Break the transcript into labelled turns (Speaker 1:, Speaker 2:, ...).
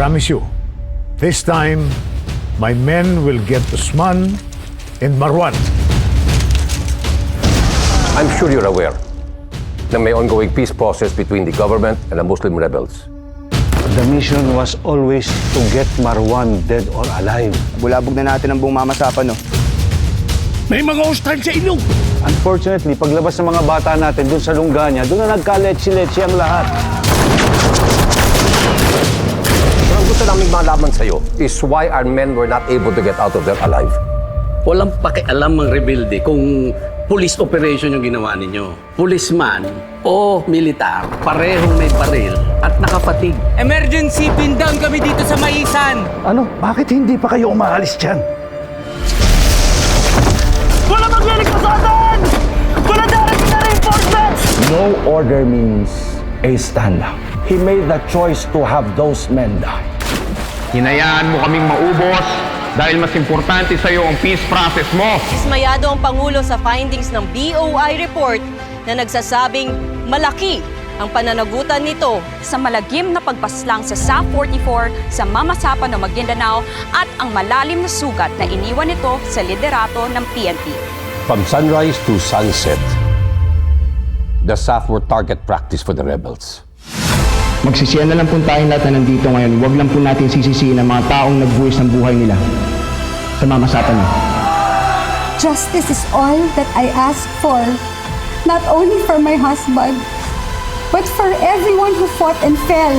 Speaker 1: promise you, this time, my men will get Usman and Marwan.
Speaker 2: I'm sure you're aware na may ongoing peace process between the government and the Muslim rebels.
Speaker 3: The mission was always to get Marwan dead or alive.
Speaker 4: Bulabog na natin ang buong mamasapan, no?
Speaker 5: May mga hostile sa ilog.
Speaker 3: Unfortunately, paglabas ng mga bata natin dun sa Lungganya, doon na nagkaletsi-letsi ang lahat.
Speaker 2: Malaman sa'yo is why our men were not able to get out of there alive.
Speaker 5: Walang pakialam ang rebelde kung police operation yung ginawa ninyo. Policeman o militar, parehong may baril at nakapatig.
Speaker 6: Emergency, pin down kami dito sa Maisan!
Speaker 3: Ano? Bakit hindi pa kayo umaalis dyan?
Speaker 6: Wala magliligtas sa atin! Wala darating na reinforcements!
Speaker 7: No order means a standout. He made the choice to have those men die.
Speaker 8: Hinayaan mo kaming maubos dahil mas importante sa iyo ang peace process mo.
Speaker 9: Dismayado ang Pangulo sa findings ng BOI report na nagsasabing malaki ang pananagutan nito
Speaker 10: sa malagim na pagpaslang sa SA 44 sa Mamasapan ng Maguindanao at ang malalim na sugat na iniwan nito sa liderato ng PNP.
Speaker 2: From sunrise to sunset, the South were target practice for the rebels.
Speaker 11: Magsisiyan na lang po tayong lahat na nandito ngayon. Huwag lang po natin sisisihin ang mga taong nagbuwis ng buhay nila sa mamasapan niyo.
Speaker 12: Justice is all that I ask for, not only for my husband, but for everyone who fought and fell.